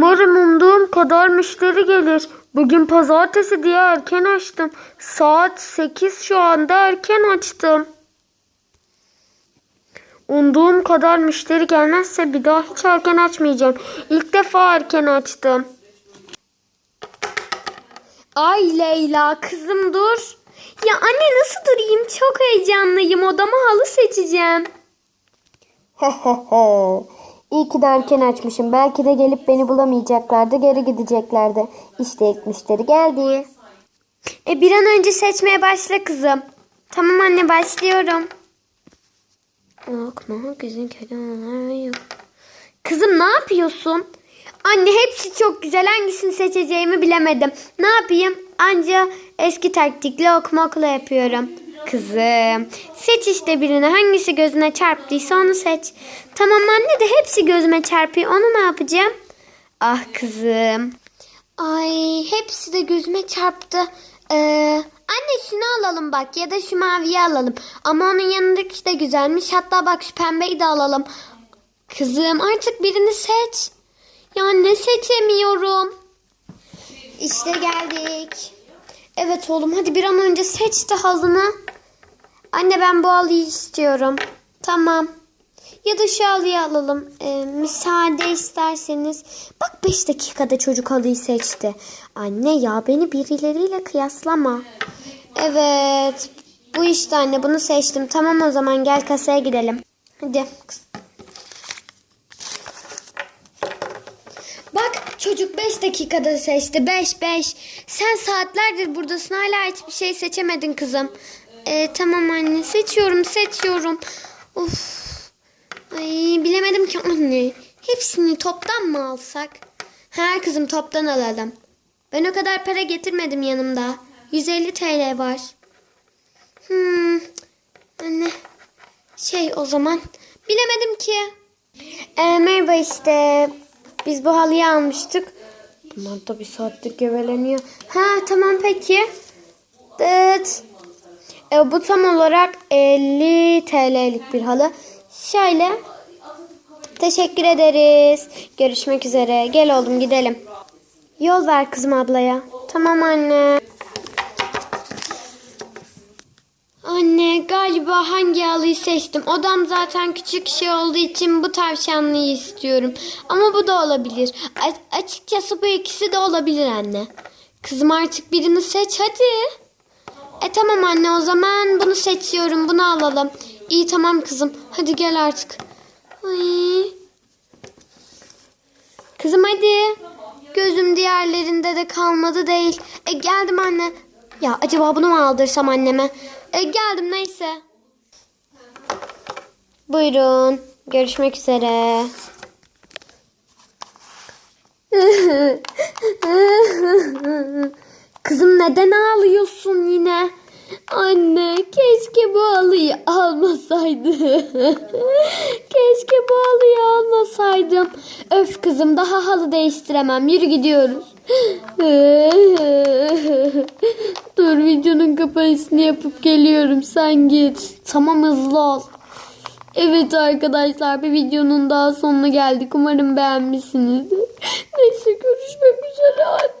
Umarım umduğum kadar müşteri gelir. Bugün pazartesi diye erken açtım. Saat 8 şu anda erken açtım. Umduğum kadar müşteri gelmezse bir daha hiç erken açmayacağım. İlk defa erken açtım. Ay Leyla kızım dur. Ya anne nasıl durayım? Çok heyecanlıyım. Odama halı seçeceğim. İyi ki de erken açmışım. Belki de gelip beni bulamayacaklardı. Geri gideceklerdi. İşte ilk müşteri geldi. E bir an önce seçmeye başla kızım. Tamam anne başlıyorum. Okma gözün kötü yok. Kızım ne yapıyorsun? Anne hepsi çok güzel. Hangisini seçeceğimi bilemedim. Ne yapayım? Anca eski taktikle okmakla yapıyorum. Kızım seç işte birini. Hangisi gözüne çarptıysa onu seç. Tamam anne de hepsi gözüme çarpıyor. Onu ne yapacağım? Ah kızım. Ay hepsi de gözüme çarptı. Ee, anne şunu alalım bak ya da şu maviyi alalım. Ama onun yanındaki de güzelmiş. Hatta bak şu pembeyi de alalım. Kızım artık birini seç. Ya ne seçemiyorum. İşte geldik. Evet oğlum hadi bir an önce seç de halını. Anne ben bu halıyı istiyorum. Tamam. Ya da şu halıyı alalım. Ee, müsaade isterseniz. Bak 5 dakikada çocuk halıyı seçti. Anne ya beni birileriyle kıyaslama. Evet. Bu işte anne bunu seçtim. Tamam o zaman gel kasaya gidelim. Hadi. Bak çocuk 5 dakikada seçti. 5 5. Sen saatlerdir buradasın hala hiçbir şey seçemedin kızım. Ee, tamam anne seçiyorum seçiyorum. Of. Ay bilemedim ki anne. Hepsini toptan mı alsak? Ha kızım toptan alalım. Ben o kadar para getirmedim yanımda. 150 TL var. Hmm. Anne. Şey o zaman. Bilemedim ki. Ee, merhaba işte. Biz bu halıyı almıştık. Bunlar da bir saattir geveleniyor. Ha tamam peki. Evet. E, bu tam olarak 50 TL'lik bir halı. Şöyle. Teşekkür ederiz. Görüşmek üzere. Gel oğlum gidelim. Yol ver kızım ablaya. Tamam anne. Anne galiba hangi halıyı seçtim. Odam zaten küçük şey olduğu için bu tavşanlıyı istiyorum. Ama bu da olabilir. A- açıkçası bu ikisi de olabilir anne. Kızım artık birini seç hadi. E tamam anne o zaman bunu seçiyorum. Bunu alalım. İyi tamam kızım. Hadi gel artık. Ay. Kızım hadi. Gözüm diğerlerinde de kalmadı değil. E geldim anne. Ya acaba bunu mu aldırsam anneme? E geldim neyse. Buyurun. Görüşmek üzere. Kızım neden ağlıyorsun yine? Anne keşke bu halıyı almasaydı. keşke bu halıyı almasaydım. Öf kızım daha halı değiştiremem. Yürü gidiyoruz. Dur videonun kapanışını yapıp geliyorum. Sen git. Tamam hızlı ol. Evet arkadaşlar bir videonun daha sonuna geldik. Umarım beğenmişsinizdir. Neyse görüşmek üzere anne.